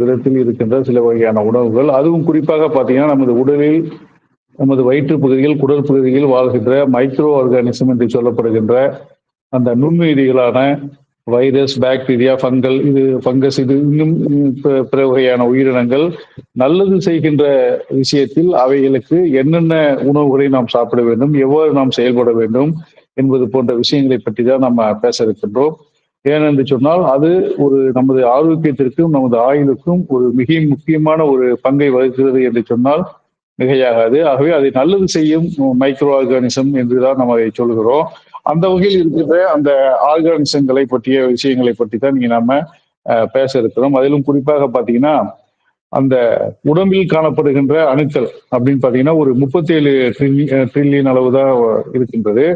விதத்தில் இருக்கின்ற சில வகையான உணவுகள். அதுவும் குறிப்பாக பார்த்தீங்கன்னா நமது உடலில் நமது வயிற்று பகுதியில் குடல் பகுதியில் வாழ்கின்ற மைக்ரோ ஆர்கானிசம் என்று சொல்லப்படுகின்ற அந்த நுண்ணுயிரிகளான வைரஸ் பாக்டீரியா ஃபங்கல் இது ஃபங்கஸ் இது இன்னும் பிற- பிற வகையான உயிரினங்கள் நல்லது செய்கின்ற விஷயத்தில் அவைகளுக்கு என்னென்ன உணவுகளை நாம் சாப்பிட வேண்டும் எவ்வாறு நாம் செயல்பட வேண்டும் என்பது போன்ற விஷயங்களை பற்றி தான் நம்ம பேச இருக்கின்றோம். ஏனென்று சொன்னால் அது ஒரு நமது ஆரோக்கியத்திற்கும் நமது ஆயுளுக்கும் ஒரு மிக முக்கியமான ஒரு பங்கை வகிக்கிறது என்று சொன்னால் மிகையாகாது. ஆகவே அதை நல்லது செய்யும் மைக்ரோ ஆர்கானிசம் என்றுதான் நம்ம அதை சொல்கிறோம். அந்த வகையில் இருக்கிற அந்த ஆர்கானிசங்களை பற்றிய விஷயங்களை பற்றி தான் நீங்க நாம பேச இருக்கிறோம். அதிலும் குறிப்பாக பாத்தீங்கன்னா அந்த உடம்பில் காணப்படுகின்ற அணுக்கள் அப்படின்னு பாத்தீங்கன்னா ஒரு முப்பத்தேழு ட்ரில்லியன் அளவு தான் இருக்கின்றது.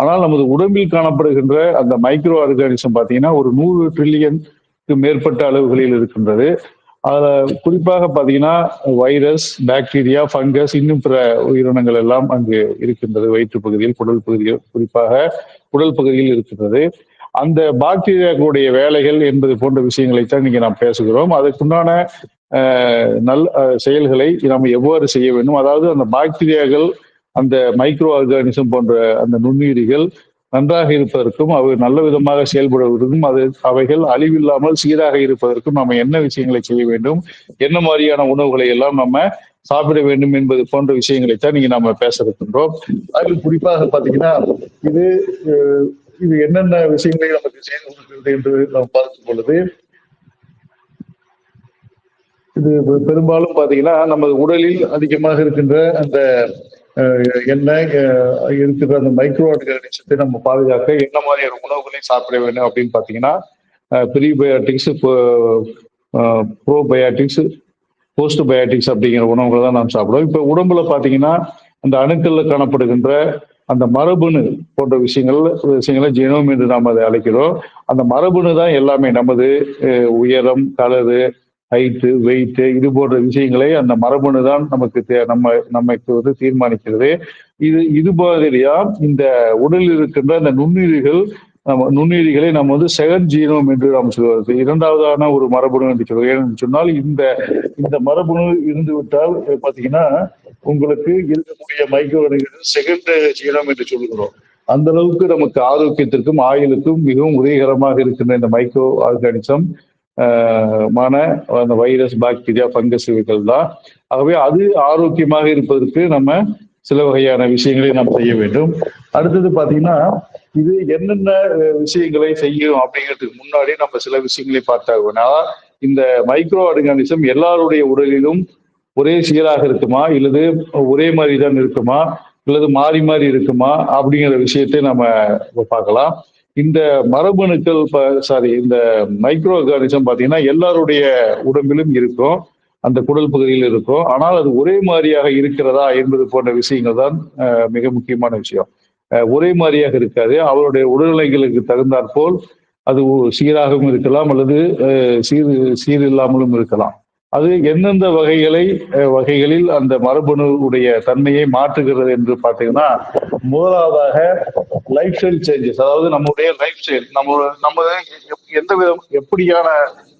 ஆனால் நமது உடம்பில் காணப்படுகின்ற அந்த மைக்ரோ ஆர்கானிசம் பார்த்தீங்கன்னா ஒரு நூறு ட்ரில்லியனுக்கு மேற்பட்ட அளவுகளில் இருக்கின்றது. அதில் குறிப்பாக பார்த்தீங்கன்னா வைரஸ் பாக்டீரியா ஃபங்கஸ் இன்னும் பிற உயிரினங்கள் எல்லாம் அங்கு இருக்கின்றது. வயிற்று பகுதியில் குடல் பகுதியில் குறிப்பாக குடல் பகுதியில் இருக்கின்றது. அந்த பாக்டீரியாக்களுடைய வேலைகள் என்பது போன்ற விஷயங்களைத்தான் நீங்க நாம் பேசுகிறோம். அதற்குண்டான நல் செயல்களை நாம் எவ்வாறு செய்ய வேண்டும்? அதாவது அந்த பாக்டீரியாக்கள் அந்த மைக்ரோ ஆர்கானிசம் போன்ற அந்த நுண்ணுயிரிகள் நன்றாக இருப்பதற்கும் அவை நல்ல விதமாக செயல்படுவதற்கும் அது அவைகள் அழிவில்லாமல் சீராக இருப்பதற்கும் நம்ம என்ன விஷயங்களை செய்ய வேண்டும் என்ன மாதிரியான உணவுகளை எல்லாம் நம்ம சாப்பிட வேண்டும் என்பது போன்ற விஷயங்களைத்தான் நீங்க நாம பேச இருக்கின்றோம் அதில் குறிப்பாக பாத்தீங்கன்னா இது இது என்னென்ன விஷயங்களை நமக்கு செய்து கொடுக்கிறது என்று நாம் பார்க்கும் பொழுது இது பெரும்பாலும் பாத்தீங்கன்னா நமது உடலில் அதிகமாக இருக்கின்ற அந்த என்ன இருக்கிற அந்த மைக்ரோ ஆர்கானிசத்தை நம்ம பாதுகாக்க என்ன மாதிரியான உணவுகளை சாப்பிட வேணும் அப்படின்னு பார்த்தீங்கன்னா ப்ரீபயோட்டிக்ஸ் ப்ரோபயோட்டிக்ஸ் போஸ்ட் பயோட்டிக்ஸ் அப்படிங்கிற உணவுகளை தான் நாம் சாப்பிடுவோம். இப்போ உடம்புல பார்த்தீங்கன்னா அந்த அணுக்களில் காணப்படுகின்ற அந்த மரபணு போன்ற விஷயங்கள் விஷயங்களை ஜெனோம் என்று நாம் அதை அழைக்கிறோம். அந்த மரபணு தான் எல்லாமே நமது உயரம் கலரு ஹைட்டு வெயிட்டு இது போன்ற விஷயங்களை அந்த மரபணு தான் நமக்கு நம்ம நமக்கு வந்து தீர்மானிக்கிறது. இது இது மாதிரியா இந்த உடலில் இருக்கின்ற அந்த நுண்ணுயிரிகள் நம்ம நுண்ணுயிரிகளை நம்ம வந்து செகண்ட் ஜீனோம் என்று நாம் சொல்வது. இரண்டாவதான ஒரு மரபணு என்று சொல்வது ஏன்னு சொன்னால் இந்த இந்த மரபணு இருந்து விட்டால் பாத்தீங்கன்னா உங்களுக்கு இருக்கக்கூடிய மைக்ரோ செகண்ட் ஜீனம் என்று சொல்கிறோம் அந்த அளவுக்கு நமக்கு ஆரோக்கியத்திற்கும் ஆயுளுக்கும் மிகவும் உதவிகரமாக இருக்கின்ற இந்த மைக்ரோ ஆர்கானிசம் மான அந்த வைரஸ் பாக்டீரியா பங்கஸ் இவைகள் தான். ஆகவே அது ஆரோக்கியமாக இருப்பதற்கு நம்ம சில வகையான விஷயங்களை நாம் செய்ய வேண்டும். அடுத்தது பார்த்தீங்கன்னா இது என்னென்ன விஷயங்களை செய்யும் அப்படிங்கிறதுக்கு முன்னாடி நம்ம சில விஷயங்களை பார்த்தாங்கன்னா இந்த மைக்ரோ ஆர்கானிசம் எல்லாருடைய உடலிலும் ஒரே சீராக இருக்குமா? இல்லது ஒரே மாதிரி தான் இருக்குமா? அல்லது மாறி மாறி இருக்குமா? அப்படிங்கிற விஷயத்தை நம்ம பார்க்கலாம். இந்த மரபணுக்கள் சாரி இந்த மைக்ரோ ஆர்கானிசம் பார்த்தீங்கன்னா எல்லாருடைய உடம்பிலும் இருக்கும் அந்த குடல் பகுதியில் இருக்கும். ஆனால் அது ஒரே மாதிரியாக இருக்கிறதா என்பது போன்ற விஷயங்கள் தான் மிக முக்கியமான விஷயம். ஒரே மாதிரியாக இருக்காது. அவருடைய உடல்நிலைகளுக்கு தகுந்தாற்போல் அது சீராகவும் இருக்கலாம் அல்லது சீர் சீர் இல்லாமலும் இருக்கலாம். அது எந்தெந்த வகைகளை வகைகளில் அந்த மரபணு உடைய தன்மையை மாற்றுகிறது என்று பார்த்தீங்கன்னா முதலாவதாக லைஃப் ஸ்டைல் சேஞ்சஸ் அதாவது நம்முடைய லைஃப் ஸ்டைல் நம்ம நம்ம எப்- எந்த விதம் எப்படியான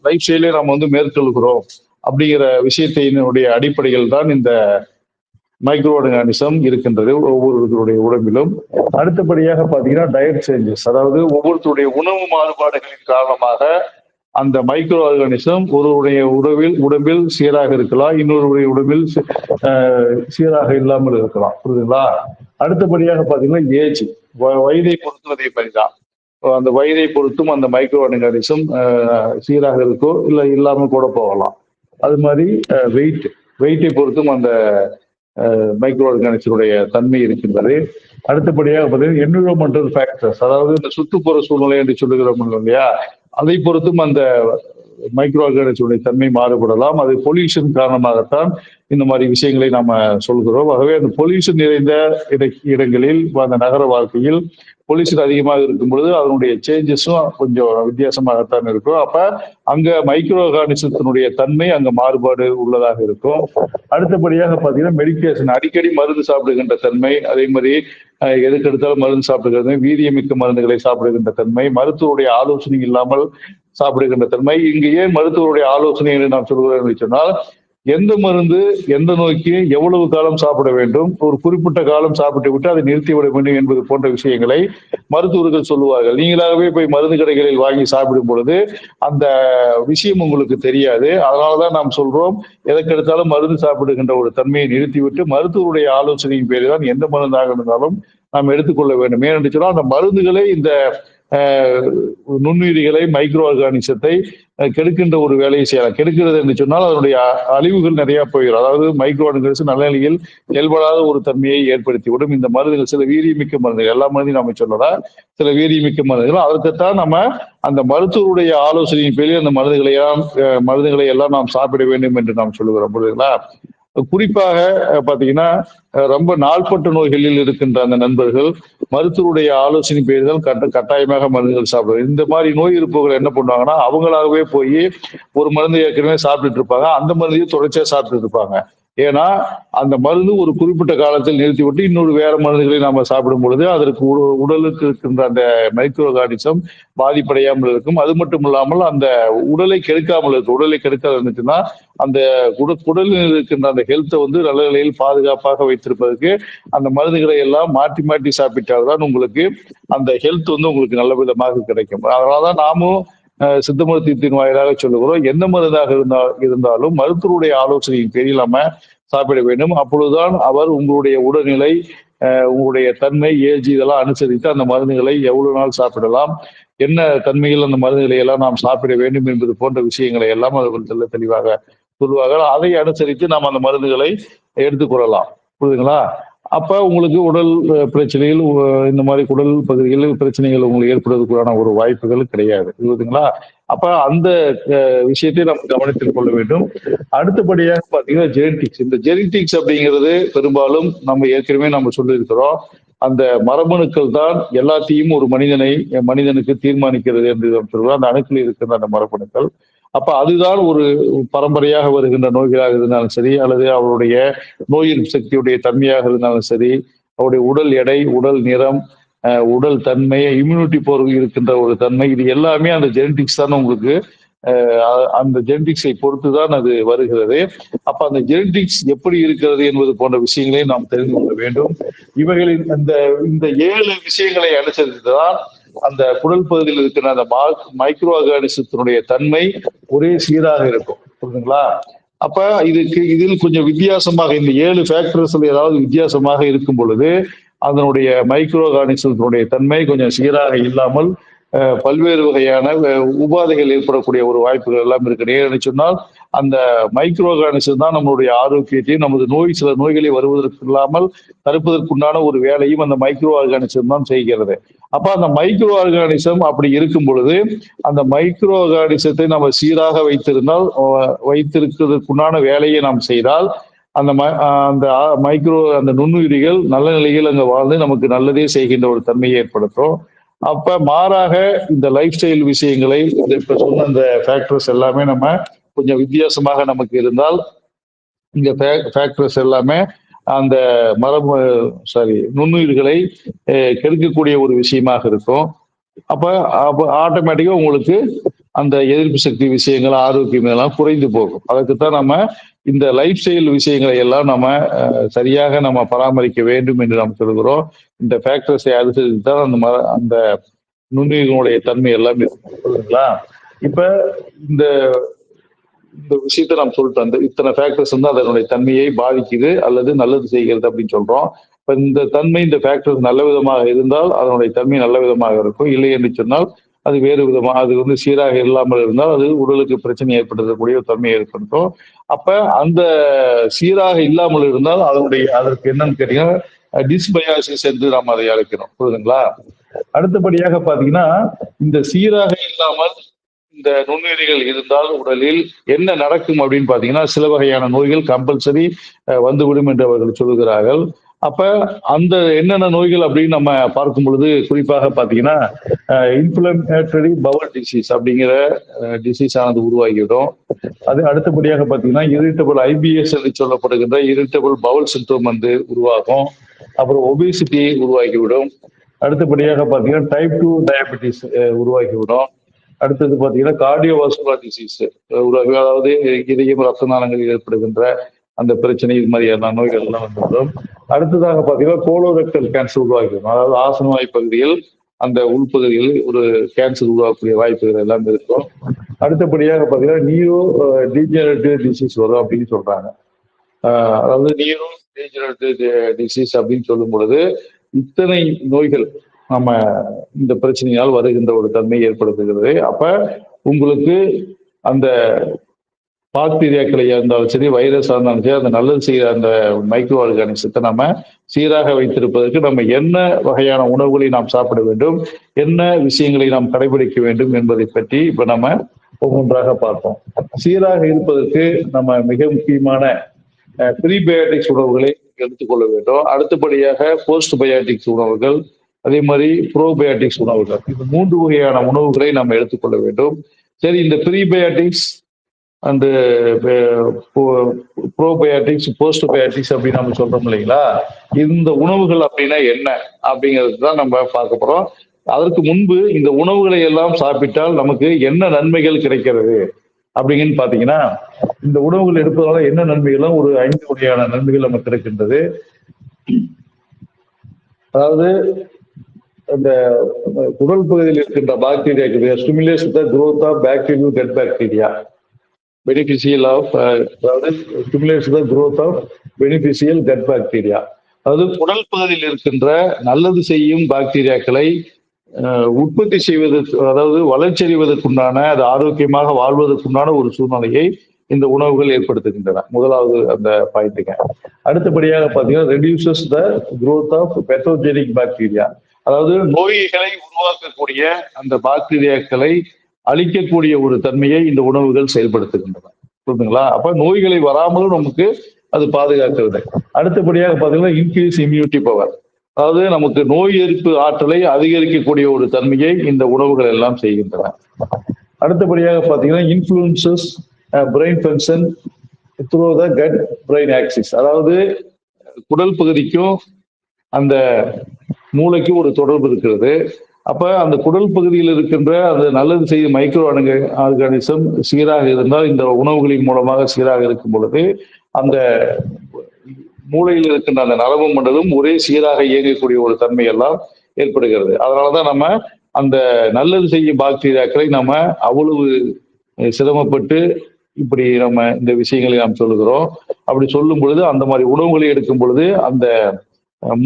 லைஃப் ஸ்டைலை நம்ம வந்து மேற்கொள்கிறோம் அப்படிங்கிற விஷயத்தினுடைய அடிப்படையில் தான் இந்த மைக்ரோ ஆர்கானிசம் இருக்கின்றது ஒவ்வொருவருடைய உடம்பிலும். அடுத்தபடியாக பார்த்தீங்கன்னா டயட் சேஞ்சஸ் அதாவது ஒவ்வொருத்தருடைய உணவு மாறுபாடுகளின் காரணமாக அந்த மைக்ரோ ஆர்கானிசம் ஒருவருடைய உடவில் உடம்பில் சீராக இருக்கலாம் இன்னொருவருடைய உடம்பில் சீராக இல்லாமல் இருக்கலாம். புரியுதுங்களா? அடுத்தபடியாக பார்த்தீங்கன்னா ஏஜ். வயதை பொறுத்தும் அதே மாதிரிதான் அந்த வயதை பொறுத்தும் அந்த மைக்ரோ ஆர்கானிசம் சீராக இருக்கோ இல்லை இல்லாமல் கூட போகலாம். அது மாதிரி வெயிட் வெயிட்டை பொறுத்தும் அந்த மைக்ரோ ஆர்கானிசனுடைய தன்மை இருக்கின்றது. அடுத்தபடியாக பார்த்தீங்கன்னா என்விரான்மெண்டல் ஃபேக்டர்ஸ் அதாவது இந்த சுற்றுப்புற சூழ்நிலை என்று சொல்லுகிறோம் இல்லையா? அதை பொறுத்தும் அந்த மைக்ரோ ஆர்கானிக்ஸுடைய தன்மை மாறுபடலாம். அது பொல்யூஷன் காரணமாகத்தான் இந்த மாதிரி விஷயங்களை நாம சொல்கிறோம். ஆகவே அந்த பொல்யூஷன் நிறைந்த இட- இடங்களில் அந்த நகர வாழ்க்கையில் பொல்யூஷன் அதிகமாக இருக்கும் பொழுது அதனுடைய சேஞ்சஸும் கொஞ்சம் வித்தியாசமாகத்தான் இருக்கும். அப்ப அங்க மைக்ரோ ஆர்கானிசத்தினுடைய தன்மை அங்க மாறுபாடு உள்ளதாக இருக்கும். அடுத்தபடியாக பாத்தீங்கன்னா மெடிக்கேஷன் அடிக்கடி மருந்து சாப்பிடுகின்ற தன்மை அதே மாதிரி எதுக்கு எடுத்தாலும் மருந்து சாப்பிடுகிறது வீரியமிக்க மருந்துகளை சாப்பிடுகின்ற தன்மை மருத்துவருடைய ஆலோசனை இல்லாமல் சாப்பிடுகின்ற தன்மை. இங்கு ஏன் மருத்துவருடைய ஆலோசனை என்று நாம் சொல்கிறோம் என்று சொன்னால் எந்த மருந்து எந்த நோய்க்கு எவ்வளவு காலம் சாப்பிட வேண்டும் ஒரு குறிப்பிட்ட காலம் சாப்பிட்டு விட்டு அதை நிறுத்திவிட வேண்டும் என்பது போன்ற விஷயங்களை மருத்துவர்கள் சொல்லுவார்கள். நீங்களாகவே போய் மருந்து கடைகளில் வாங்கி சாப்பிடும் பொழுது அந்த விஷயம் உங்களுக்கு தெரியாது. அதனாலதான் நாம் சொல்றோம் எதற்கெடுத்தாலும் மருந்து சாப்பிடுகின்ற ஒரு தன்மையை நிறுத்திவிட்டு மருத்துவருடைய ஆலோசனையின் பேரில் தான் எந்த மருந்தாக இருந்தாலும் நாம் எடுத்துக்கொள்ள வேண்டும். ஏனென்று சொன்னால் அந்த மருந்துகளை இந்த நுண்ணுயிரிகளை மைக்ரோ ஆர்கானிசத்தை கெடுக்கின்ற ஒரு வேலையை செய்யலாம். கெடுக்கிறது என்று சொன்னால் அதனுடைய அழிவுகள் நிறைய போயிடும் அதாவது மைக்ரோ ஆர்கானிசம் நல்ல நிலையில் செயல்படாத ஒரு தன்மையை ஏற்படுத்திவிடும். இந்த மருந்துகள் சில வீரியமிக்க மருந்துகள். எல்லா மருந்தையும் நம்ம சொல்லலாம். சில வீரியமிக்க மருந்துகள். அதற்குத்தான் நம்ம அந்த மருத்துவருடைய ஆலோசனையின் பேரில் அந்த மருந்துகளை எல்லாம் மருந்துகளை எல்லாம் நாம் சாப்பிட வேண்டும் என்று நாம் சொல்லுகிறோம். புரியுதுங்களா? குறிப்பாக பாத்தீங்கன்னா ரொம்ப நாள்பட்ட நோய்களில் இருக்கின்ற அந்த நண்பர்கள் மருத்துவருடைய ஆலோசனை பெயர்கள் கட்ட கட்டாயமாக மருந்துகள் சாப்பிடுவாங்க. இந்த மாதிரி நோய் இருப்பவர்கள் என்ன பண்ணுவாங்கன்னா அவங்களாகவே போய் ஒரு மருந்து ஏற்கனவே சாப்பிட்டுட்டு இருப்பாங்க. அந்த மருந்தையும் தொடர்ச்சியா சாப்பிட்டுட்டு இருப்பாங்க. ஏன்னா அந்த மருந்து ஒரு குறிப்பிட்ட காலத்தில் நிறுத்திவிட்டு இன்னொரு வேற மருந்துகளை நாம சாப்பிடும் பொழுது அதற்கு உடலுக்கு இருக்கின்ற அந்த மைக்ரோ ஆர்கானிசம் பாதிப்படையாமல் இருக்கும். அது மட்டும் இல்லாமல் அந்த உடலை கெடுக்காமல் இருக்கும். உடலை கெடுக்காது இருந்துச்சுன்னா அந்த உட- உடலில் இருக்கின்ற அந்த ஹெல்த்தை வந்து நல்ல நிலையில் பாதுகாப்பாக வைத்திருப்பதற்கு அந்த மருந்துகளை எல்லாம் மாற்றி மாற்றி சாப்பிட்டால்தான் உங்களுக்கு அந்த ஹெல்த் வந்து உங்களுக்கு நல்ல விதமாக கிடைக்கும். அதனாலதான் நாமும் சித்த மருத்துவத்தின் வாயிலாக சொல்லுகிறோம். எந்த மருந்தாக இருந்தால் இருந்தாலும் மருத்துவருடைய ஆலோசனையின் பேரில் நம்ம சாப்பிட வேண்டும். அப்பொழுதுதான் அவர் உங்களுடைய உடல்நிலை உங்களுடைய தன்மை ஏஜ் இதெல்லாம் அனுசரித்து அந்த மருந்துகளை எவ்வளவு நாள் சாப்பிடலாம் என்ன தன்மையில் அந்த மருந்துகளை எல்லாம் நாம் சாப்பிட வேண்டும் என்பது போன்ற விஷயங்களை எல்லாம் அவர்கள் தெல்ல தெளிவாக சொல்லுவார்கள். அதை அனுசரித்து நாம் அந்த மருந்துகளை எடுத்துக்கொள்ளலாம் புரியுதுங்களா? அப்ப உங்களுக்கு உடல் பிரச்சனைகள் இந்த மாதிரி குடல் பகுதிகளில் பிரச்சனைகள் உங்களுக்கு ஏற்படுவதற்கான ஒரு வாய்ப்புகள் கிடையாது. இருக்குதுங்களா அப்ப அந்த விஷயத்தை நம்ம கவனத்தில் கொள்ள வேண்டும். அடுத்தபடியாக பாத்தீங்கன்னா ஜெனட்டிக்ஸ் இந்த ஜெனட்டிக்ஸ் அப்படிங்கிறது பெரும்பாலும் நம்ம ஏற்கனவே நம்ம சொல்லியிருக்கிறோம். அந்த மரபணுக்கள் தான் எல்லாத்தையும் ஒரு மனிதனை மனிதனுக்கு தீர்மானிக்கிறது என்று சொல்றோம். அந்த அணுக்களில் இருக்கின்ற அந்த மரபணுக்கள். அப்ப அதுதான் ஒரு பரம்பரையாக வருகின்ற நோய்களாக இருந்தாலும் சரி அல்லது அவருடைய நோயின் சக்தியுடைய தன்மையாக இருந்தாலும் சரி அவருடைய உடல் எடை உடல் நிறம் உடல் தன்மை இம்யூனிட்டி போர் இருக்கின்ற ஒரு தன்மை இது எல்லாமே அந்த ஜெனட்டிக்ஸ் தான் உங்களுக்கு அந்த ஜெனட்டிக்ஸை பொறுத்து தான் அது வருகிறது. அப்ப அந்த ஜெனட்டிக்ஸ் எப்படி இருக்கிறது என்பது போன்ற விஷயங்களை நாம் தெரிந்து கொள்ள வேண்டும். இவைகளின் அந்த இந்த ஏழு விஷயங்களை அனுசரித்து தான் அந்த குடல் பகுதியில் இருக்கிற அந்த மைக்ரோ ஆர்கானிசத்தினுடைய தன்மை ஒரே சீராக இருக்கும். புரியுதுங்களா அப்ப இதுக்கு இதில் கொஞ்சம் வித்தியாசமாக இந்த ஏழு ஃபேக்டர்ஸ்ல ஏதாவது வித்தியாசமாக இருக்கும் பொழுது அதனுடைய மைக்ரோ ஆர்கானிசத்தினுடைய தன்மை கொஞ்சம் சீராக இல்லாமல் பல்வேறு வகையான உபாதைகள் ஏற்படக்கூடிய ஒரு வாய்ப்புகள் எல்லாம் இருக்கு. ஏன்னு சொன்னால் அந்த மைக்ரோ ஆர்கானிசம் தான் நம்மளுடைய ஆரோக்கியத்தையும் நமது நோய் சில நோய்களை வருவதற்கு இல்லாமல் தடுப்பதற்குண்டான ஒரு வேலையும் அந்த மைக்ரோ ஆர்கானிசம் தான் செய்கிறது. அப்ப அந்த மைக்ரோ ஆர்கானிசம் அப்படி இருக்கும் பொழுது அந்த மைக்ரோ ஆர்கானிசத்தை நம்ம சீராக வைத்திருந்தால் வைத்திருக்கிறதுக்குண்டான வேலையை நாம் செய்தால் அந்த ம- அந்த மைக்ரோ அந்த நுண்ணுயிரிகள் நல்ல நிலையில் அங்கே வாழ்ந்து நமக்கு நல்லதே செய்கின்ற ஒரு தன்மையை ஏற்படுத்தும். அப்ப மாறாக இந்த லைஃப் ஸ்டைல் விஷயங்களை இந்த இப்ப சொன்ன அந்த ஃபேக்டர்ஸ் எல்லாமே நம்ம கொஞ்சம் வித்தியாசமாக நமக்கு இருந்தால் இந்த ஃபேக்டர்ஸ் எல்லாமே அந்த மரபு சாரி நுண்ணுயிர்களை கெடுக்கக்கூடிய ஒரு விஷயமாக இருக்கும். அப்ப அப்ப ஆட்டோமேட்டிக்கா உங்களுக்கு அந்த எதிர்ப்பு சக்தி விஷயங்கள் ஆரோக்கியம் எல்லாம் குறைந்து போகும். அதுக்கு தான் நம்ம இந்த லைஃப் ஸ்டைல் விஷயங்களை எல்லாம் நம்ம சரியாக நம்ம பராமரிக்க வேண்டும் என்று நாம் சொல்கிறோம். இந்த ஃபேக்டர்ஸை அனுசரித்து தான் அந்த மர அந்த நுண்ணுயிர்களுடைய தன்மை எல்லாமே இருக்கும். புரியுதுங்களா? இப்ப இந்த இந்த விஷயத்தை நாம் சொல்லிட்டோம் அந்த இத்தனை ஃபேக்டர்ஸ் வந்து அதனுடைய தன்மையை பாதிக்குது அல்லது நல்லது செய்கிறது அப்படின்னு சொல்றோம். இப்போ இந்த தன்மை இந்த ஃபேக்டர்ஸ் நல்ல விதமாக இருந்தால் அதனுடைய தன்மை நல்ல விதமாக இருக்கும். இல்லை என்று சொன்னால் அது வேறு விதமா அது வந்து சீராக இல்லாமல் இருந்தால் அது உடலுக்கு பிரச்சனை ஏற்படுத்தக்கூடிய ஒரு தன்மையை ஏற்படுத்தும். அப்ப அந்த சீராக இல்லாமல் இருந்தால் அதனுடைய அதற்கு என்னன்னு கேட்டீங்கன்னா டிஸ்பயாசிஸ் என்று நாம் அதை அழைக்கிறோம். புரியுதுங்களா? அடுத்தபடியாக பாத்தீங்கன்னா இந்த சீராக இல்லாமல் இந்த நுண்ணுயிரிகள் இருந்தால் உடலில் என்ன நடக்கும் அப்படின்னு பாத்தீங்கன்னா சில வகையான நோய்கள் கம்பல்சரி வந்துவிடும் என்று அவர்கள் சொல்லுகிறார்கள். அப்ப அந்த என்னென்ன நோய்கள் அப்படின்னு நம்ம பார்க்கும் பொழுது குறிப்பாக பாத்தீங்கன்னா இன்ஃபுளமேட்டரி பவர் டிசீஸ் அப்படிங்கிற டிசீஸ் ஆனது உருவாகிவிடும். அது அடுத்தபடியாக பாத்தீங்கன்னா இரிட்டபிள் ஐபிஎஸ் என்று சொல்லப்படுகின்ற இரிட்டபிள் பவல் சிண்ட்ரோம் வந்து உருவாகும். அப்புறம் ஒபிசிட்டி உருவாகிவிடும். அடுத்தபடியாக பாத்தீங்கன்னா டைப் டூ டயபெட்டிஸ் உருவாகிவிடும். அடுத்தது பாத்தீங்கன்னா கார்டியோவாஸ்குலர் டிசீஸ் அதாவது இதயம் ரத்த நாளங்களில் ஏற்படுகின்ற அந்த பிரச்சனை இது மாதிரியான நோய்கள் எல்லாம் வந்துவிடும். அடுத்ததாக பார்த்தீங்கன்னா கோலோரெக்டல் கேன்சர் உருவாகிடும் அதாவது ஆசனவாய் பகுதியில் அந்த உள்பகுதியில் ஒரு கேன்சர் உருவாக்கக்கூடிய வாய்ப்புகள் எல்லாம் இருக்கும். அடுத்தபடியாக பார்த்தீங்கன்னா நியூரோ டீஜெனரேட்டிவ் டிசீஸ் வரும் அப்படின்னு சொல்றாங்க. அதாவது நியூரோ டீஜெனரேட்டிவ் டிசீஸ் அப்படின்னு சொல்லும் பொழுது இத்தனை நோய்கள் நம்ம இந்த பிரச்சனையால் வருகின்ற ஒரு தன்மை ஏற்படுத்துகிறது. அப்ப உங்களுக்கு அந்த பாக்டீரியாக்களை இருந்தாலும் சரி வைரஸ் இருந்தாலும் சரி அந்த நல்லது செய்கிற அந்த மைக்ரோ ஆர்கானிசத்தை நம்ம சீராக வைத்திருப்பதற்கு நம்ம என்ன வகையான உணவுகளை நாம் சாப்பிட வேண்டும் என்ன விஷயங்களை நாம் கடைபிடிக்க வேண்டும் என்பதை பற்றி இப்ப நம்ம ஒவ்வொன்றாக பார்ப்போம். சீராக இருப்பதற்கு நம்ம மிக முக்கியமான ப்ரீபயோட்டிக்ஸ் உணவுகளை எடுத்துக்கொள்ள வேண்டும். அடுத்தபடியாக போஸ்ட் பயோட்டிக்ஸ் உணவுகள் அதே மாதிரி ப்ரோபயோட்டிக்ஸ் உணவுகள். இந்த மூன்று வகையான உணவுகளை நம்ம எடுத்துக்கொள்ள வேண்டும். சரி இந்த prebiotics and probiotics postbiotics அப்படின்னு நம்ம சொல்றோம் இல்லைங்களா? இந்த உணவுகள் அப்படின்னா என்ன? அப்படிங்கிறது தான் நம்ம பார்க்க போறோம். அதற்கு முன்பு இந்த உணவுகளை எல்லாம் சாப்பிட்டால் நமக்கு என்ன நன்மைகள் கிடைக்கிறது? அப்படிங்கன்னு பார்த்தீங்கன்னா இந்த உணவுகள் எடுப்பதால என்ன நன்மைகளும் ஒரு ஐந்து வகையான நன்மைகள் நமக்கு கிடைக்கின்றது. அதாவது இந்த குடல் பகுதியில் இருக்கின்ற bacteria stimulation the growth of bacteria gut bacteria beneficial of அதாவது stimulates the growth of beneficial gut bacteria அதாவது குடல் பகுதியில் இருக்கின்ற நல்லது செய்யும் பாக்டீரியாக்களை உற்பத்தி செய்வதற்கு அதாவது வளர்ச்செறிவதற்குண்டான அது ஆரோக்கியமாக வாழ்வதற்குண்டான ஒரு சூழ்நிலையை இந்த உணவுகள் ஏற்படுத்துகின்றன. முதலாவது அந்த பாயிண்ட்டுங்க. அடுத்தபடியாக பார்த்தீங்கன்னா reduces the growth of pathogenic bacteria அதாவது நோய்களை உருவாக்கக்கூடிய அந்த பாக்டீரியாக்களை அழிக்கக்கூடிய ஒரு தன்மையை இந்த உணவுகள் செயல்படுத்துகின்றன. புரியுதுங்களா அப்ப நோய்களை வராமலும் நமக்கு அது பாதுகாக்கிறது. அடுத்தபடியாக பார்த்தீங்கன்னா இன்க்ரீஸ் இம்யூனிட்டி பவர் அதாவது நமக்கு நோய் எதிர்ப்பு ஆற்றலை அதிகரிக்கக்கூடிய ஒரு தன்மையை இந்த உணவுகள் எல்லாம் செய்கின்றன. அடுத்தபடியாக பார்த்தீங்கன்னா influences brain function through the gut brain axis அதாவது குடல் பகுதிக்கும் அந்த மூளைக்கும் ஒரு தொடர்பு இருக்கிறது. அப்ப அந்த குடல் பகுதியில் இருக்கின்ற அந்த நல்லது செய்யும் மைக்ரோ ஆர்கானிசம் சீராக இருந்தால் இந்த உணவுகளின் மூலமாக சீராக இருக்கும் பொழுது அந்த மூளையில் இருக்கின்ற அந்த நரம்பு மண்டலம் ஒரே சீராக இயங்கக்கூடிய ஒரு தன்மை எல்லாம் ஏற்படுகிறது. அதனாலதான் நம்ம அந்த நல்லது செய்யும் பாக்டீரியாக்களை நம்ம அவ்வளவு சிரமப்பட்டு இப்படி நம்ம இந்த விஷயங்களை நாம் சொல்லுகிறோம். அப்படி சொல்லும் பொழுது அந்த மாதிரி உணவுகளை எடுக்கும் பொழுது அந்த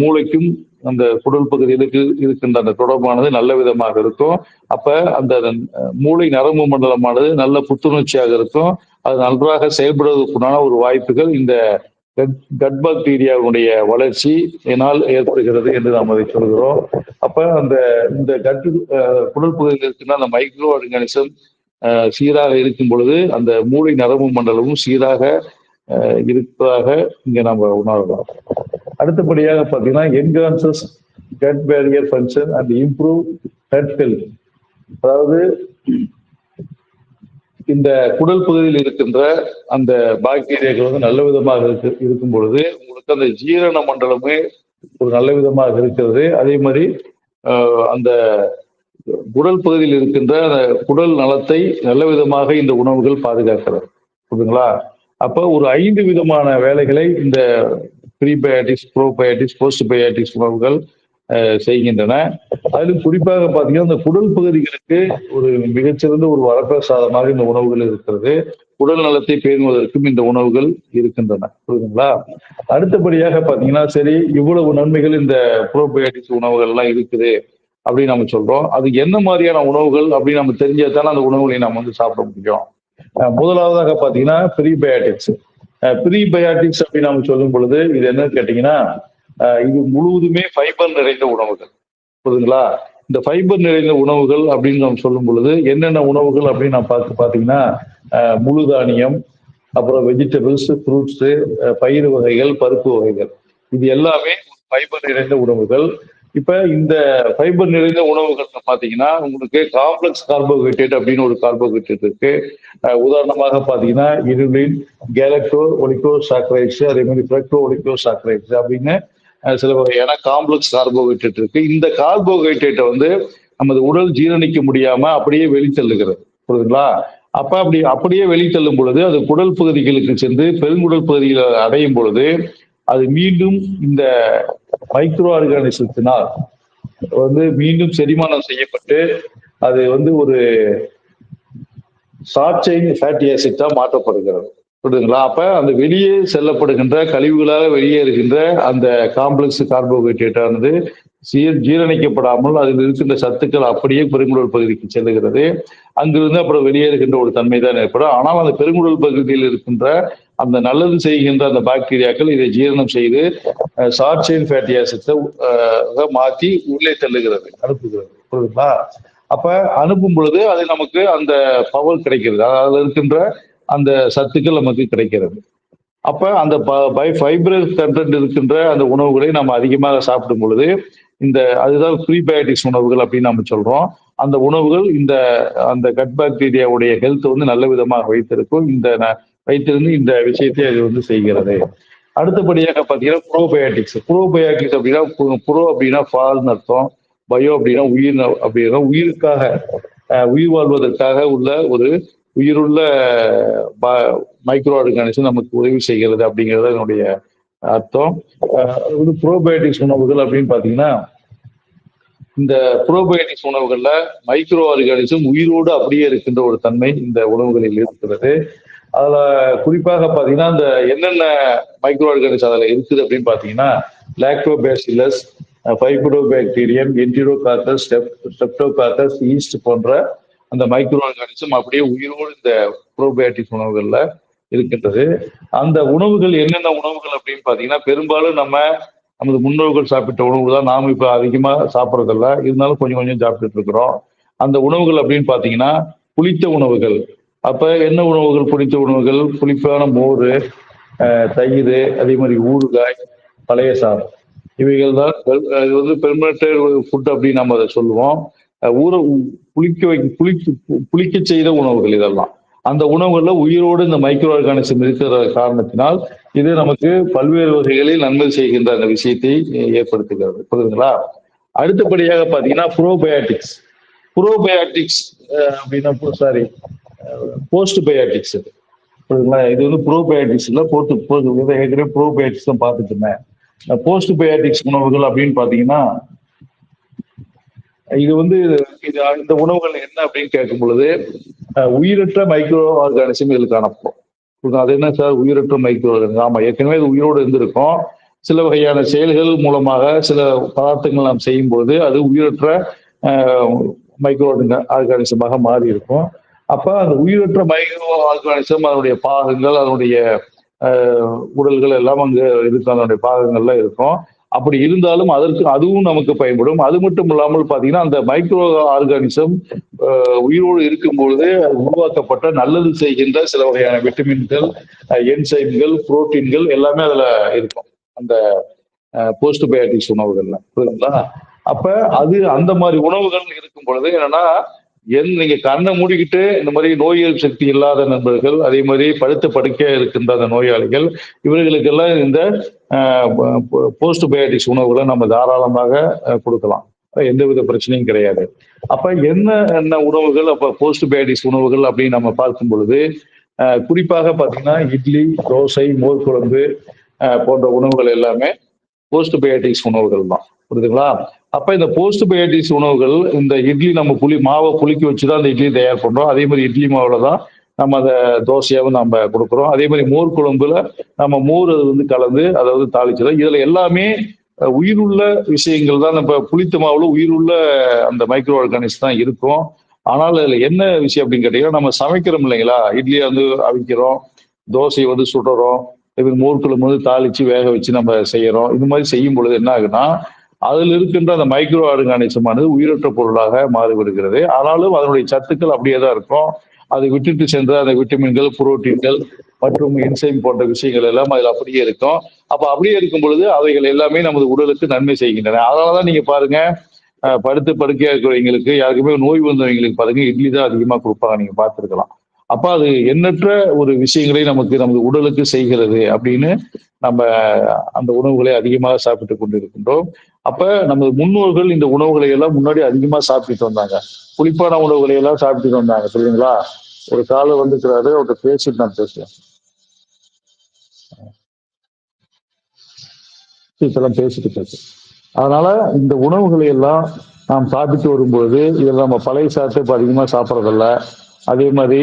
மூளைக்கும் அந்த குடல் பகுதிகளுக்கு இருக்கின்ற அந்த தொடர்பானது நல்ல விதமாக இருக்கும். அப்ப அந்த மூளை நரம்பு மண்டலமானது நல்ல புத்துணர்ச்சியாக இருக்கும். அது நன்றாக செயல்படுவதற்குண்டான ஒரு வாய்ப்புகள் இந்த கட் பாக்டீரியாவுடைய வளர்ச்சி என்னால் ஏற்படுகிறது என்று நாம் அதை சொல்கிறோம். அப்ப அந்த இந்த கட் குடல் பகுதியில் இருக்கின்ற அந்த மைக்ரோ ஆர்கானிசம் சீராக இருக்கும் பொழுது அந்த மூளை நரம்பு மண்டலமும் சீராக இருப்பதாக இங்க நம்ம உணரலாம். அடுத்தபடியாக பார்த்தீங்கன்னா enhances gut barrier function and improve head health அதாவது இந்த குடல் பகுதியில் இருக்கின்ற அந்த பாக்டீரியாக்கள் வந்து நல்ல விதமாக இருக்கு இருக்கும் பொழுது உங்களுக்கு அந்த ஜீரண மண்டலமே ஒரு நல்ல விதமாக இருக்கிறது. அதே மாதிரி அந்த குடல் பகுதியில் இருக்கின்ற அந்த குடல் நலத்தை நல்ல விதமாக இந்த உணவுகள் பாதுகாக்கிறது. புரியுதுங்களா? அப்போ ஒரு ஐந்து விதமான வேலைகளை இந்த ப்ரீபயாட்டிக்ஸ் ப்ரோபயோட்டிக்ஸ் போஸ்ட் பயாட்டிக்ஸ் உணவுகள் செய்கின்றன. அதிலும் குறிப்பாக பார்த்தீங்கன்னா இந்த குடல் பகுதிகளுக்கு ஒரு மிகச்சிறந்த ஒரு வரப்பிரசாதமாக இந்த உணவுகள் இருக்கிறது. உடல் நலத்தை பேணுவதற்கும் இந்த உணவுகள் இருக்கின்றன. புரியுதுங்களா? அடுத்தபடியாக பார்த்தீங்கன்னா சரி இவ்வளவு நன்மைகள் இந்த ப்ரோபயோட்டிக்ஸ் உணவுகள் எல்லாம் இருக்குது அப்படின்னு நம்ம சொல்றோம். அது என்ன மாதிரியான உணவுகள் அப்படின்னு நம்ம தெரிஞ்சதானே அந்த உணவுகளை நம்ம வந்து சாப்பிட முடியும். முதலாவதாக பார்த்தீங்கன்னா ப்ரீபயாட்டிக்ஸ். ப்ரீபயாட்டிக்ஸ் அப்படின்னு நம்ம சொல்லும் பொழுது இது என்னன்னு கேட்டீங்கன்னா இது முழுவதுமே ஃபைபர் நிறைந்த உணவுகள். புரியுதுங்களா? இந்த ஃபைபர் நிறைந்த உணவுகள் அப்படின்னு நம்ம சொல்லும் பொழுது என்னென்ன உணவுகள் அப்படின்னு நான் பார்த்து பார்த்தீங்கன்னா முழு தானியம் அப்புறம் வெஜிடபிள்ஸ் ஃப்ரூட்ஸு பயிர் வகைகள் பருப்பு வகைகள். இது எல்லாமே ஃபைபர் நிறைந்த உணவுகள். இப்ப இந்த ஃபைபர் நிறைந்த உணவுகள் பாத்தீங்கன்னா உங்களுக்கு காம்ப்ளெக்ஸ் கார்போஹைட்ரேட் அப்படின்னு ஒரு கார்போஹைட்ரேட் இருக்கு. உதாரணமாக பாத்தீங்கன்னா இருளின் கேலக்டோ ஒலிகோ சாக்ரைட்ஸ் அதே மாதிரி ஃபிரக்டோ ஒலிகோ சாக்ரைட்ஸ் அப்படின்னு சில வகையான காம்ப்ளெக்ஸ் கார்போஹைட்ரேட் இருக்கு. இந்த கார்போஹைட்ரேட்டை வந்து நமது உடல் ஜீரணிக்க முடியாம அப்படியே வெளித்தள்ளுகிறது புரியுதுங்களா? அப்ப அப்படி அப்படியே வெளித்தள்ளும் பொழுது அது குடல் பகுதிகளுக்கு சென்று பெருங்குடல் பகுதிகளை அடையும் பொழுது அது மீண்டும் இந்த மைக்ரோ ஆர்கானிசத்தினால் வந்து மீண்டும் செரிமானம் செய்யப்பட்டு அது வந்து ஒரு ஷார்ட் செயின் ஃபேட்டி ஆசிட்டா மாற்றப்படுகிறது. புரியுதுங்களா? அப்ப அந்த வெளியே செல்லப்படுகின்ற கழிவுகளாக வெளியே இருக்கின்ற அந்த காம்ப்ளெக்ஸ் கார்போஹைட்ரேட் ஆனது சீர் ஜீரணிக்கப்படாமல் அதில் இருக்கின்ற சத்துக்கள் அப்படியே பெருங்குடல் பகுதிக்கு செல்லுகிறது. அங்கிருந்து அப்புறம் வெளியேறுகின்ற ஒரு தன்மை தான் ஏற்படும். ஆனால் அந்த பெருங்குடல் பகுதியில் இருக்கின்ற அந்த நல்லது செய்கின்ற அந்த பாக்டீரியாக்கள் இதை ஜீரணம் செய்து ஷார்ட் செயின் ஃபேட்டி ஆசிட்ஸை மாற்றி உள்ளே தள்ளுகிறது அனுப்புகிறது. புரியுதுங்களா? அப்ப அனுப்பும் பொழுது அது நமக்கு அந்த பவர் கிடைக்கிறது. அதில் இருக்கின்ற அந்த சத்துக்கள் நமக்கு கிடைக்கிறது. அப்ப அந்த பை ஃபைபர் கண்டென்ட் இருக்கின்ற அந்த உணவுகளை நம்ம அதிகமாக சாப்பிடும் பொழுது இந்த அதுதான் ப்ரீபயோட்டிக்ஸ் உணவுகள் அப்படின்னு நம்ம சொல்றோம். அந்த உணவுகள் இந்த அந்த கட் பாக்டீரியாவுடைய ஹெல்த் வந்து நல்ல விதமாக வைத்திருக்கும். இந்த வைத்திருந்து இந்த விஷயத்தை அது வந்து செய்கிறது. அடுத்தபடியாக பார்த்தீங்கன்னா ப்ரோபயோட்டிக்ஸ். ப்ரோபயோட்டிக்ஸ் அப்படின்னா ப்ரோ அப்படின்னா ஃபால் அர்த்தம். பயோ அப்படின்னா உயிர் அப்படின்னா உயிருக்காக உயிர் வாழ்வதற்காக உள்ள ஒரு உயிருள்ள மைக்ரோ ஆர்கானிசம் நமக்கு உதவி செய்கிறது அப்படிங்கிறது என்னுடைய அர்த்தம். வந்து ப்ரோபயோட்டிக்ஸ் உணவுகள் அப்படின்னு பார்த்தீங்கன்னா இந்த ப்ரோபயோட்டிக்ஸ் உணவுகள்ல மைக்ரோ ஆர்கானிசம் உயிரோடு அப்படியே இருக்கின்ற ஒரு தன்மை இந்த உணவுகளில் இருக்கிறது. அதுல குறிப்பாக பாத்தீங்கன்னா இந்த என்னென்ன மைக்ரோ ஆர்கானிசம் அதுல இருக்குது அப்படின்னு பாத்தீங்கன்னா lactobacillus fibro bacterium step streptococcus yeast போன்ற அந்த மைக்ரோ ஆர்கானிசம் அப்படியே உயிரோடு இந்த ப்ரோபயோட்டிக்ஸ் உணவுகள்ல இருக்கின்றது. அந்த உணவுகள் என்னென்ன உணவுகள் அப்படின்னு பார்த்தீங்கன்னா பெரும்பாலும் நம்ம நமது முன்னோர்கள் சாப்பிட்ட உணவு தான் நாம் இப்போ அதிகமாக சாப்பிட்றதில்ல. இருந்தாலும் கொஞ்சம் கொஞ்சம் சாப்பிட்டுட்டு இருக்கிறோம். அந்த உணவுகள் அப்படின்னு பார்த்தீங்கன்னா புளித்த உணவுகள். அப்போ என்ன உணவுகள்? புளித்த உணவுகள் புளிப்பான மோர் தயிர் அதே மாதிரி ஊறுகாய் பழைய சாதம். இவைகள் தான் இது வந்து பெர்மனட்டட் ஃபுட் அப்படின்னு நம்ம அதை சொல்லுவோம். ஊற புளிக்க வை புளிக்க புளிக்க செய்த உணவுகள் இதெல்லாம். அந்த உணவுகளில் உயிரோடு இந்த மைக்ரோ ஆர்கானிசம் இருக்கிற காரணத்தினால் இது நமக்கு பல்வேறு வகைகளில் நன்மை செய்கின்ற அந்த விஷயத்தை ஏற்படுத்துகிறது. புரியுதுங்களா? அடுத்தபடியாக பார்த்தீங்கன்னா ப்ரோபயாட்டிக்ஸ் ப்ரோபயாட்டிக்ஸ் அப்படின்னா சாரி போஸ்ட் பயாட்டிக்ஸ் புரியுதுங்களா? இது வந்து ப்ரோபயாட்டிக்ஸ் இல்லை போட்டு ஏற்கனவே ப்ரோபயாட்டிக்ஸ் தான் பார்த்துட்டு இருந்தேன். போஸ்ட் பயாட்டிக்ஸ் உணவுகள் அப்படின்னு பார்த்தீங்கன்னா இது வந்து இது இந்த உணவுகள் என்ன அப்படின்னு கேட்கும் பொழுது உயிரற்ற மைக்ரோ ஆர்கானிசம் இதில் காணப்படும் அது என்ன சார்? உயிரற்ற மைக்ரோ ஆமா ஏற்கனவே இது உயிரோடு இருந்திருக்கும். சில வகையான செயல்கள் மூலமாக சில பதார்த்தங்கள் நாம் செய்யும் அது உயிரற்ற மைக்ரோ ஆர்கானிசமாக மாறி இருக்கும் அப்ப அந்த உயிரற்ற மைக்ரோ ஆர்கானிசம் அதனுடைய பாகங்கள் அதனுடைய உடல்கள் எல்லாம் அங்கே இருக்கும் அதனுடைய பாகங்கள்லாம் இருக்கும். அப்படி இருந்தாலும் அதற்கு அதுவும் நமக்கு பயன்படும். அது மட்டும் இல்லாமல் பார்த்தீங்கன்னா அந்த மைக்ரோ ஆர்கானிசம் உயிரோடு இருக்கும் பொழுது உருவாக்கப்பட்ட நல்லது செய்கின்ற சில வகையான விட்டமின்கள் என்சைம்கள் புரோட்டீன்கள் எல்லாமே அதில் இருக்கும். அந்த போஸ்ட் பயோட்டிக்ஸ் உணவுகள்ல. புரியுதுங்களா? அப்ப அது அந்த மாதிரி உணவுகள் இருக்கும் பொழுது என்னன்னா என் நீங்க கண்ணை மூடிக்கிட்டு இந்த மாதிரி நோய் எதிர்ப்பு சக்தி இல்லாத நண்பர்கள் அதே மாதிரி படுத்த படுக்கையா இருக்கின்ற அந்த நோயாளிகள் இவர்களுக்கெல்லாம் இந்த போஸ்ட் பயோட்டிக்ஸ் உணவுகளை நம்ம தாராளமாக கொடுக்கலாம். எந்தவித பிரச்சனையும் கிடையாது. அப்ப என்ன என்ன உணவுகள் அப்ப போஸ்ட் பயோட்டிக்ஸ் உணவுகள் அப்படின்னு நம்ம பார்க்கும் பொழுது குறிப்பாக பார்த்தீங்கன்னா இட்லி தோசை மோர் குழம்பு போன்ற உணவுகள் எல்லாமே போஸ்ட் பயோட்டிக்ஸ் உணவுகள் தான். புரியுதுங்களா? அப்ப இந்த போஸ்ட் பயோட்டிக்ஸ் உணவுகள் இந்த இட்லி நம்ம புளி மாவை புளிக்க வச்சு தான் அந்த இட்லி தயார் பண்றோம். அதே மாதிரி இட்லி மாவுல தான் நம்ம அதை தோசையாவும் நம்ம கொடுக்குறோம். அதே மாதிரி மோர் குழம்புல நம்ம மோர் அது வந்து கலந்து அதை வந்து தாளிச்சிடும் இதுல எல்லாமே உயிருள்ள விஷயங்கள் தான். நம்ம புளித்த மாவுல உயிருள்ள அந்த மைக்ரோ ஆர்கானிக்ஸ் தான் இருக்கும். ஆனால் அதுல என்ன விஷயம் அப்படின்னு கேட்டீங்கன்னா நம்ம சமைக்கிறோம் இல்லைங்களா? இட்லியை வந்து அவிக்கிறோம் தோசையை வந்து சுடுறோம் மோர் குழம்பு வந்து தாளிச்சு வேக வச்சு நம்ம செய்யறோம். இந்த மாதிரி செய்யும் பொழுது என்ன ஆகுன்னா அதில் இருக்கின்ற அந்த மைக்ரோ ஆர்கானிசமானது உயிரற்ற பொருளாக மாறிவிடுகிறது. ஆனாலும் அதனுடைய சத்துக்கள் அப்படியே தான் இருக்கும். அதை விட்டுட்டு சென்ற அந்த விட்டமின்கள் புரோட்டீன்கள் மற்றும் இன்சைம் போன்ற விஷயங்கள் எல்லாம் அதில் அப்படியே இருக்கும். அப்போ அப்படியே இருக்கும் பொழுது அவைகள் எல்லாமே நமது உடலுக்கு நன்மை செய்கின்றன. அதனாலதான் நீங்கள் பாருங்க படுத்து படுக்கையாக இருக்கிறவங்களுக்கு யாருக்குமே நோய் வந்தவங்களுக்கு பாருங்க இட்லி தான் அதிகமாக கொடுப்பாங்க. நீங்கள் பார்த்துருக்கலாம். அப்போ அது எண்ணற்ற ஒரு விஷயங்களை நமக்கு நமது உடலுக்கு செய்கிறது அப்படின்னு நம்ம அந்த உணவுகளை அதிகமாக சாப்பிட்டு கொண்டு இருக்கின்றோம் அப்ப நமது முன்னோர்கள் இந்த உணவுகளை எல்லாம் முன்னாடி அதிகமா சாப்பிட்டுட்டு வந்தாங்க. புளிப்பான உணவுகளை எல்லாம் சாப்பிட்டுட்டு வந்தாங்க சரிங்களா ஒரு கால வந்துக்கிறாரு அவர்கிட்ட பேசிட்டு நான் பேசுறேன். இதெல்லாம் பேசிட்டு பேசு. அதனால இந்த உணவுகளை எல்லாம் நாம் சாப்பிட்டு வரும்போது இதில் நம்ம பழைய சாப்பிட்டு இப்போ அதிகமாக சாப்பிட்றதில்ல. அதே மாதிரி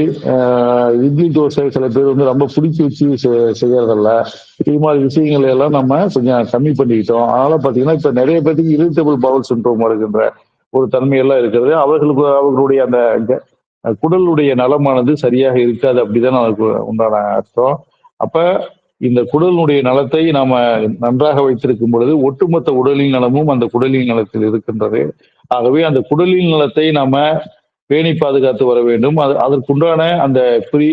இட்லி தோசை சில பேர் வந்து ரொம்ப பிடிச்சி வச்சு செ- செய்யறதில்ல. இது மாதிரி விஷயங்களை எல்லாம் நம்ம கொஞ்சம் கம்மி பண்ணிக்கிட்டோம். அதனால பார்த்தீங்கன்னா இப்போ நிறைய பேருக்கு இரிட்டபிள் பவுல் சின்ரோம் வருகின்ற ஒரு தன்மையெல்லாம் இருக்கிறது அவர்களுக்கு அவர்களுடைய அந்த குடலுடைய நலமானது சரியாக இருக்காது அப்படிதான் அதுக்கு உண்டான அர்த்தம். அப்ப இந்த குடலினுடைய நலத்தை நாம நன்றாக வைத்திருக்கும் பொழுது ஒட்டுமொத்த உடலின் நலமும் அந்த குடலின் நலத்தில் இருக்கின்றது. ஆகவே அந்த குடலின் நலத்தை நாம பேணி பாதுகாத்து வர வேண்டும். அது அதற்குண்டான அந்த ப்ரீ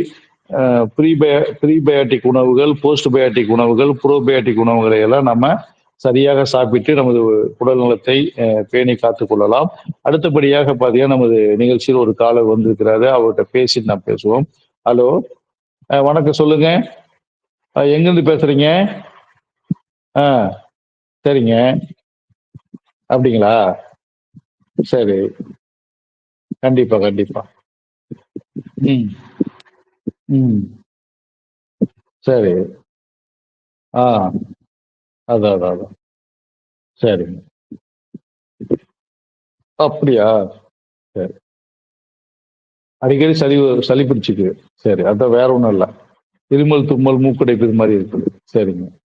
ப்ரீபய ப்ரீபயாட்டிக் உணவுகள் போஸ்ட் பயாட்டிக் உணவுகள் ப்ரோபயாட்டிக் உணவுகளை எல்லாம் நம்ம சரியாக சாப்பிட்டு நமது உடல் நலத்தை பேணி காத்துக் கொள்ளலாம். அடுத்தபடியாக பார்த்தீங்கன்னா நமது நிகழ்ச்சியில் ஒரு காலர் வந்திருக்கிறாரு. அவர்கிட்ட பேசிட்டு நான் பேசுவோம். ஹலோ வணக்கம் சொல்லுங்க. எங்கிருந்து பேசுறீங்க? ஆ சரிங்க. அப்படிங்களா? சரி. கண்டிப்பா கண்டிப்பா. ம். ம். சரி. ஆ. அதான் அதான் அதான் சரிங்க அப்படியா? சரி. அடிக்கடி சளி வ- சளி பிடிச்சிக்கு சரி அதான் வேற ஒன்றும் இல்லை. இருமல் தும்மல் மூக்கடைப்பு இது மாதிரி இருக்குது. சரிங்க.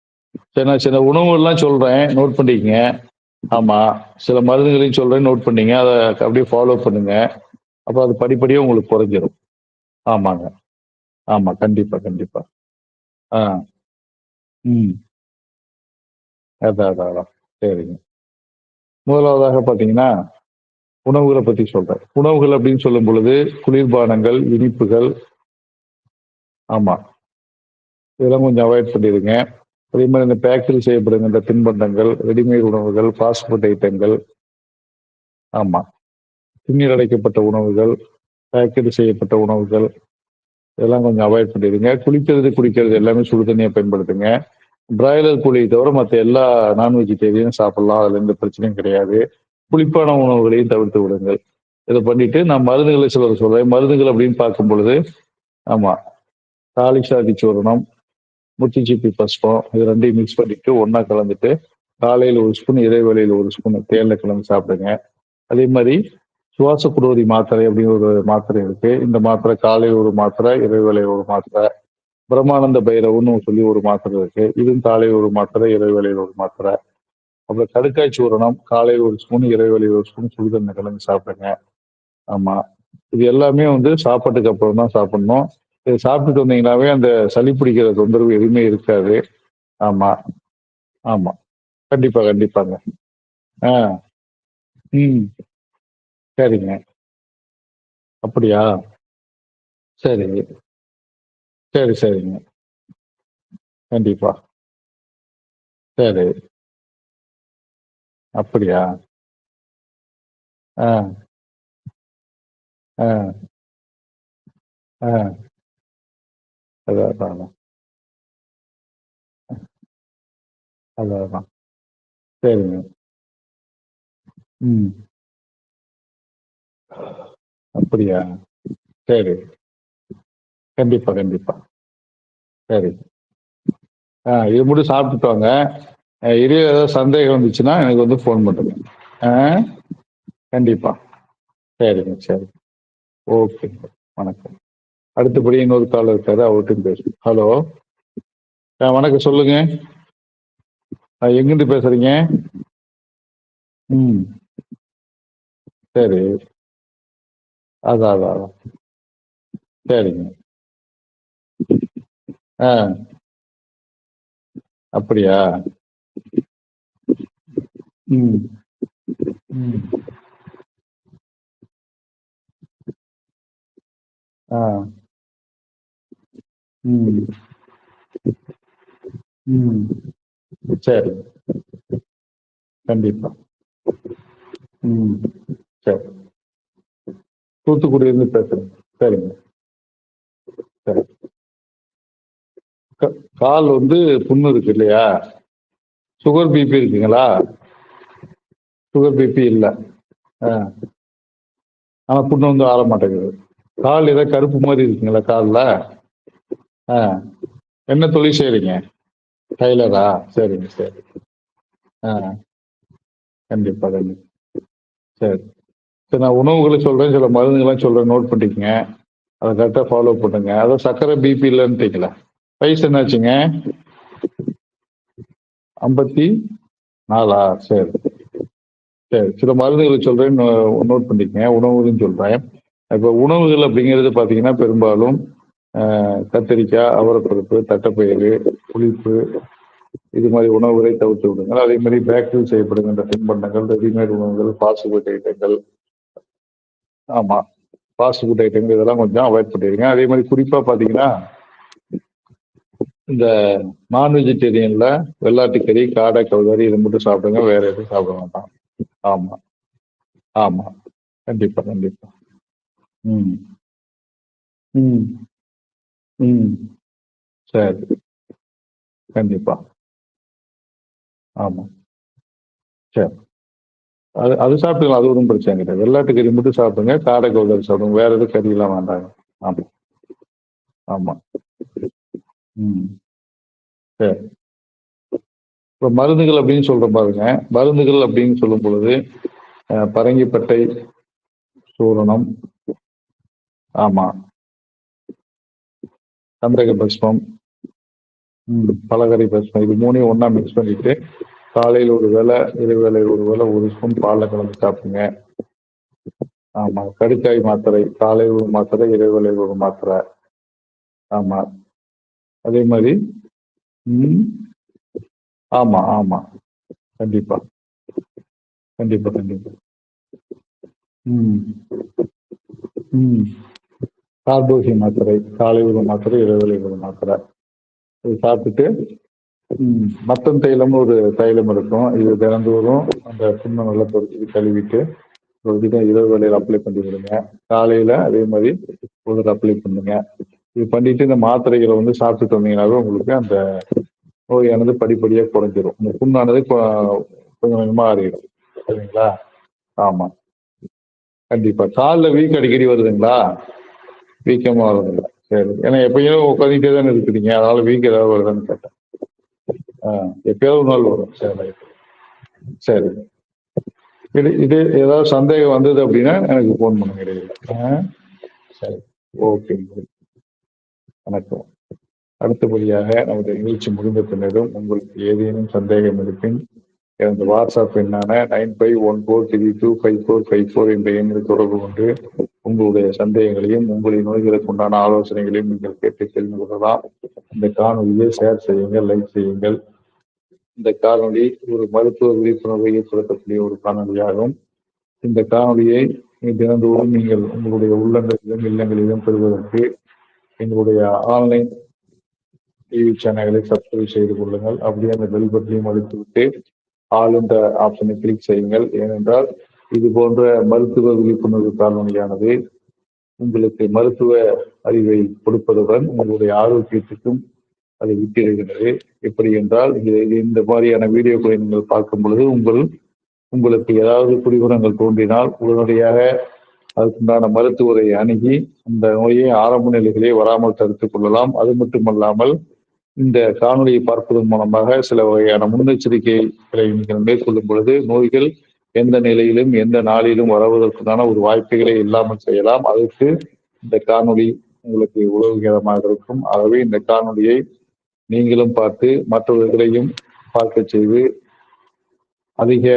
சரி நான் சில உணவுகள்லாம் சொல்றேன். நோட் பண்ணிக்கங்க. ஆமா சில மருந்துகளையும் சொல்றேன் நோட் பண்ணீங்க. அதை அப்படியே ஃபாலோ பண்ணுங்க. அப்போ அது படிப்படியாக உங்களுக்கு குறைஞ்சிரும். ஆமாங்க. ஆமா கண்டிப்பா கண்டிப்பா. ஆ. ம். அதான் அதான் அதான். சரிங்க. முதலாவதாக பார்த்தீங்கன்னா உணவுகளை பற்றி சொல்றேன். உணவுகள் அப்படின்னு சொல்லும் பொழுது குளிர்பானங்கள் இனிப்புகள். ஆமா. இதெல்லாம் கொஞ்சம் அவாய்ட் பண்ணிடுங்க. அதே மாதிரி இந்த பேக்கரி செய்யப்படுகின்ற தின்பண்டங்கள் ரெடிமேட் உணவுகள் ஃபாஸ்ட் ஃபுட் ஐட்டங்கள் ஆமாம் திண்ணீர் அடைக்கப்பட்ட உணவுகள் பேக்கரி செய்யப்பட்ட உணவுகள் இதெல்லாம் கொஞ்சம் அவாய்ட் பண்ணிடுங்க. குளிக்கிறது குடிக்கிறது எல்லாமே சுடு தண்ணியை பயன்படுத்துங்க. பிராய்லர் கோழியை தவிர மற்ற எல்லா நான் தேவையும் சாப்பிடலாம். அதில் எந்த பிரச்சனையும் கிடையாது. புளிப்பான உணவுகளையும் தவிர்த்து விடுங்கள். இதை பண்ணிட்டு நான் மருந்துகளை சிலர் சொல்றேன். மருந்துகள் அப்படின்னு பார்க்கும் பொழுது ஆமா தாலிசாதி சூரணம் முத்திச்சிப்பி பஸ்பம் இது ரெண்டையும் மிக்ஸ் பண்ணிட்டு ஒன்றா கலந்துட்டு காலையில் ஒரு ஸ்பூன் இடைவேளையில் ஒரு ஸ்பூன் தேனில் கலந்து சாப்பிடுங்க. அதே மாதிரி சுவாச குடோரி மாத்திரை அப்படின்னு ஒரு மாத்திரை இருக்கு. இந்த மாத்திரை காலையில் ஒரு மாத்திரை இறைவேளை ஒரு மாத்திரை பிரம்மானந்த பைரவன்னு சொல்லி ஒரு மாத்திரை இருக்கு. இதுவும் காலையில் ஒரு மாத்திரை இறைவேளையில் ஒரு மாத்திரை. அப்புறம் கடுக்காய் சூரணம் காலையில் ஒரு ஸ்பூன் இறைவேளையில் ஒரு ஸ்பூன் சுடுதண்ணி கலந்து சாப்பிடுங்க. ஆமா. இது எல்லாமே வந்து சாப்பாட்டுக்கு அப்புறம் தான் சாப்பிடணும். இது சாப்பிட்டுட்டு வந்தீங்கன்னாவே அந்த சளி பிடிக்கிற தொந்தரவு எதுவுமே இருக்காது. ஆமா. ஆமா. கண்டிப்பா கண்டிப்பாங்க. ஆ. ம். சரிங்க. அப்படியா? சரி சரி சரிங்க. கண்டிப்பா. சரி. அப்படியா? ஆ. ஆ. ஆ. அதான் அதான் அதான். அதான் அதான். சரிங்க. ம். அப்படியா? சரி. கண்டிப்பா கண்டிப்பா. சரி. ஆ இது மட்டும் சாப்பிட்டுட்டு வாங்க இது இதே ஏதாவது சந்தேகம் வந்துச்சுன்னா எனக்கு வந்து ஃபோன் பண்ணுங்க. ஆ? கண்டிப்பா. சரிங்க சரி. ஓகே. வணக்கம். அடுத்தபடி இன்னொரு கால் இருக்காரு அவர்கிட்ட பேசுங்க ஹலோ ஆ வணக்கம் சொல்லுங்க. ஆ, எங்கிருந்து பேசுறீங்க? ம். சரி. அதான் அதான் அதான் சரிங்க. ஆ. அப்படியா? ம். ம். ஆ. ம். ம். சரி. கண்டிப்பா. ம். சரி. தூத்துக்குடியிலிருந்து பேசுறேன். சரிங்க. சரி. க- கால் வந்து புண்ணு இருக்கு இல்லையா? சுகர் பிபி இருக்குங்களா? சுகர் பிபி இல்லை. ஆனால் புண்ணு வந்து ஆற மாட்டேங்குது. கால் ஏதோ கருப்பு மாதிரி இருக்குங்களா காலில்? ஆ. என்ன தொழில் செய்கிறீங்க டைலரா சரிங்க சரி ஆ. கண்டிப்பாக கண்டிப்பாக சரி. சரி நான் உணவுகளை சொல்கிறேன் சில மருந்துகள்லாம் சொல்கிறேன் நோட் பண்ணிக்கங்க. அதை கரெக்டாக ஃபாலோ பண்ணுங்க. அதான் சர்க்கரை பிபி இல்லைன்ட்டீங்களா? வயசு என்னாச்சுங்க? ஐம்பத்தி நாலா? சரி. சரி சில மருந்துகளை சொல்கிறேன் நோட் பண்ணிக்கங்க. உணவுகளும் சொல்கிறேன் இப்போ உணவுகள் அப்படிங்கிறது பார்த்தீங்கன்னா பெரும்பாலும் கத்திரிக்காய் அவரைப்பருப்பு தட்டைப்பயிறு புளிப்பு இது மாதிரி உணவுகளை தவிர்த்து விடுங்கள். அதே மாதிரி பேக்கரியில் செய்யப்படுகின்ற தின்பண்டங்கள் ரெடிமேட் உணவுகள் ஃபாஸ்ட் ஃபுட் ஐட்டங்கள் ஆமாம் ஃபாஸ்ட் ஃபுட் ஐட்டங்கள் இதெல்லாம் கொஞ்சம் அவாய்ட் பண்ணிடுங்க. அதே மாதிரி குறிப்பாக பார்த்தீங்கன்னா இந்த நான் வெஜிடேரியனில் வெள்ளாட்டுக்கறி காடை கவுதாரி இதை மட்டும் சாப்பிடுங்க. வேற எதுவும் சாப்பிட வேண்டாம். ஆமாம் ஆமாம் கண்டிப்பாக கண்டிப்பாக ம் ம். ம். சரி. கண்டிப்பா. ஆமாம் சரி. அது அது சாப்பிட்டுக்கலாம். அது ஒன்றும் பிரச்சனை கிடையாது. வெள்ளாட்டு கறி மட்டும் சாப்பிடுங்க. காடை கவுதாரி சாப்பிடுங்க. வேற எதுவும் கறியெல்லாம் வேண்டாங்க ஆமாம் ஆமாம் ம். சரி. இப்போ மருந்துகள் அப்படின்னு சொல்ற பாருங்க. மருந்துகள் அப்படின்னு சொல்லும் பொழுது பரங்கிப்பட்டை சூரணம். ஆமாம் கந்தக பஸ்மம் பலகரை பஸ்மம் இது மூணையும் ஒன்றா மிக்ஸ் பண்ணிட்டு காலையில் ஒரு வேலை வேலை ஒரு வேலை ஒரு ஸ்பூன் பாலில் கலந்து சாப்பிடுங்க. ஆமாம் கடுக்காய் மாத்திரை காலை ஒரு மாத்திரை இடைவேளை ஒரு மாத்திரை. ஆமாம் அதே மாதிரி ம் ஆமாம் ஆமாம் கண்டிப்பாக கண்டிப்பாக கண்டிப்பாக ம் ம். கார்போசி மாத்திரை காலை ஒரு மாத்திரை இரவு ஒரு மாத்திரை. இது சாப்பிட்டுட்டு மத்தம் தைலம்னு ஒரு தைலம் இருக்கும். இது தினந்தோறும் அந்த புண்ணை நல்லா பொறிச்சு கழுவிட்டு ஒரு தினம் இரவு வேலையில் அப்ளை பண்ணி விடுங்க. காலையில் அதே மாதிரி ஒரு அப்ளை பண்ணுங்க. இது பண்ணிட்டு இந்த மாத்திரைகளை வந்து சாப்பிட்டுட்டு வந்தீங்கன்னாவே உங்களுக்கு அந்த நோயானது படிப்படியாக குறைஞ்சிரும். இந்த புண்ணானது கொஞ்சம் கொஞ்சமாக ஆறிடும். சரிங்களா? ஆமாம் கண்டிப்பாக காலில் வீக் அடிக்கடி வருதுங்களா? வீக்கமாக வருதுங்களா சரி. ஏன்னா எப்பயும் உட்காந்துட்டே தானே இருக்கிறீங்க அதனால வீக் ஏதாவது வருதுன்னு கேட்டேன். ஆ எப்பயாவது ஒரு நாள் வரும். சரி சரி. இது இது ஏதாவது சந்தேகம் வந்தது அப்படின்னா எனக்கு ஃபோன் பண்ணுங்க. இடையில சரி. ஓகே வணக்கம். அடுத்தபடியாக நமது நிகழ்ச்சி முடிந்த பின்னரும் உங்களுக்கு ஏதேனும் சந்தேகம் இருப்பின் எனது வாட்ஸ்அப் எண்ணான nine five one four three two five four five four என்ற எண்ணில் தொடர்பு கொண்டு உங்களுடைய சந்தேகங்களையும் உங்களுடைய நோய்களுக்கு உண்டான ஆலோசனைகளையும் நீங்கள் கேட்டு தெரிந்து கொள்ளலாம். இந்த காணொலியை ஷேர் செய்யுங்கள் லைக் செய்யுங்கள். இந்த காணொலி ஒரு மருத்துவ விழிப்புணர்வை ஏற்படுத்தக்கூடிய ஒரு காணொலியாகும் இந்த காணொலியை தினந்தோறும் நீங்கள் உங்களுடைய உள்ளங்களிலும் இல்லங்களிலும் பெறுவதற்கு எங்களுடைய ஆன்லைன் டிவி சேனல்களை சப்ஸ்கிரைப் செய்து கொள்ளுங்கள். அப்படியே அந்த பெல் பட்டனையும் அழுத்திவிட்டு ஆல் என்ற ஆப்ஷனை கிளிக் செய்யுங்கள். ஏனென்றால் இது போன்ற மருத்துவ விழிப்புணர்வு காணொலியானது உங்களுக்கு மருத்துவ அறிவை கொடுப்பதுடன் உங்களுடைய ஆரோக்கியத்துக்கும் அதை விட்டிருக்கிறது எப்படி என்றால் இந்த மாதிரியான வீடியோக்களை நீங்கள் பார்க்கும் பொழுது உங்கள் உங்களுக்கு ஏதாவது குடிகுணங்கள் தோன்றினால் உடனடியாக அதுக்குண்டான மருத்துவரை அணுகி அந்த நோயை ஆரம்ப நிலைகளே வராமல் தடுத்துக் கொள்ளலாம். அது மட்டுமல்லாமல் இந்த காணொலியை பார்ப்பதன் மூலமாக சில வகையான முன்னெச்சரிக்கைகளை நீங்கள் மேற்கொள்ளும் பொழுது நோய்கள் எந்த நிலையிலும் எந்த நாளிலும் வருவதற்குண்டான ஒரு வாய்ப்புகளை இல்லாமல் செய்யலாம். அதற்கு இந்த காணொலி உங்களுக்கு உதவிகரமாக இருக்கும். ஆகவே இந்த காணொலியை நீங்களும் பார்த்து மற்றவர்களையும் பார்க்க செய்து அதிக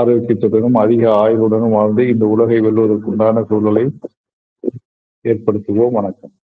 ஆரோக்கியத்துடனும் அதிக ஆயுளுடனும் வாழ்ந்து இந்த உலகை வெல்வதற்குண்டான சூழலை ஏற்படுத்துவோம். வணக்கம்.